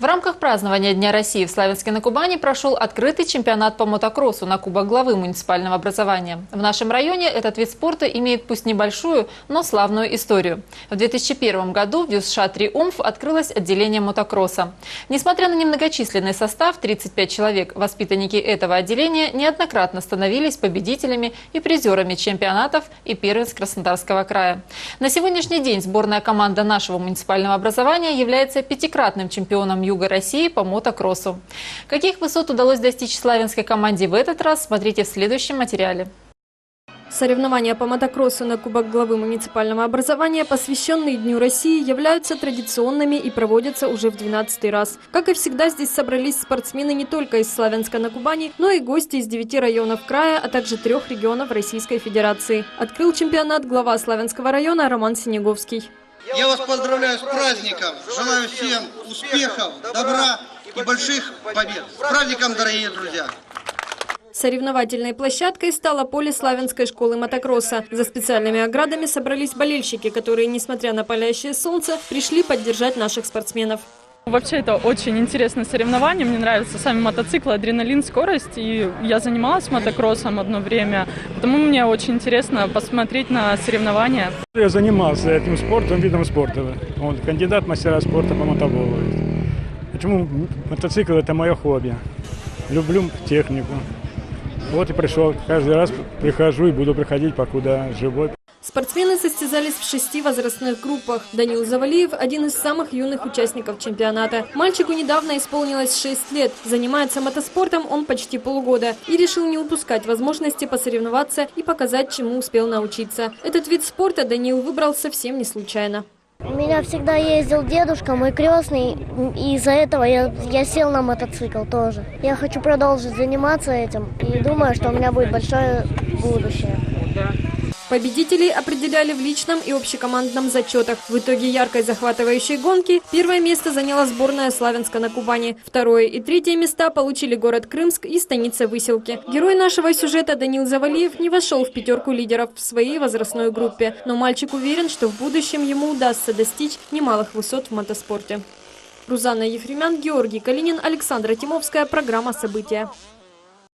В рамках празднования Дня России в Славянске на Кубани прошел открытый чемпионат по мотокроссу на Кубок главы муниципального образования. В нашем районе этот вид спорта имеет пусть небольшую, но славную историю. В 2001 году в ДЮСШ «Триумф» открылось отделение мотокросса. Несмотря на немногочисленный состав, 35 человек, воспитанники этого отделения неоднократно становились победителями и призерами чемпионатов и первенств Краснодарского края. На сегодняшний день сборная команда нашего муниципального образования является пятикратным чемпионом Юга России по мотокроссу. Каких высот удалось достичь славянской команде в этот раз, смотрите в следующем материале. Соревнования по мотокроссу на Кубок главы муниципального образования, посвященные Дню России, являются традиционными и проводятся уже в 12 раз. Как и всегда, здесь собрались спортсмены не только из Славянска на Кубани, но и гости из девяти районов края, а также трех регионов Российской Федерации. Открыл чемпионат глава Славянского района Роман Синеговский. Я вас поздравляю с праздником. Желаю всем успехов, добра и больших побед. С праздником, дорогие друзья! Соревновательной площадкой стало поле Славянской школы мотокросса. За специальными оградами собрались болельщики, которые, несмотря на палящее солнце, пришли поддержать наших спортсменов. Вообще это очень интересное соревнование, мне нравятся сами мотоциклы, адреналин, скорость, и я занималась мотокроссом одно время, потому мне очень интересно посмотреть на соревнования. Я занимался этим спортом, видом спорта. Вот, кандидат мастера спорта по мотоболу. Почему мотоцикл это мое хобби? Люблю технику. Вот и пришел. Каждый раз прихожу и буду приходить, покуда живой. Спортсмены состязались в шести возрастных группах. Данил Завалиев – один из самых юных участников чемпионата. Мальчику недавно исполнилось 6 лет. Занимается мотоспортом он почти полгода и решил не упускать возможности посоревноваться и показать, чему успел научиться. Этот вид спорта Данил выбрал совсем не случайно. Меня всегда ездил дедушка, мой крестный, и из-за этого я, я сел на мотоцикл тоже. Я хочу продолжить заниматься этим и думаю, что у меня будет большое будущее. Победителей определяли в личном и общекомандном зачетах. В итоге яркой захватывающей гонки первое место заняла сборная Славянска на Кубани. Второе и третье места получили город Крымск и станица Выселки. Герой нашего сюжета Данил Завалиев не вошел в пятерку лидеров в своей возрастной группе. Но мальчик уверен, что в будущем ему удастся достичь немалых высот в мотоспорте. Рузанна Ефремян, Георгий Калинин, Александра Тимовская. Программа «События».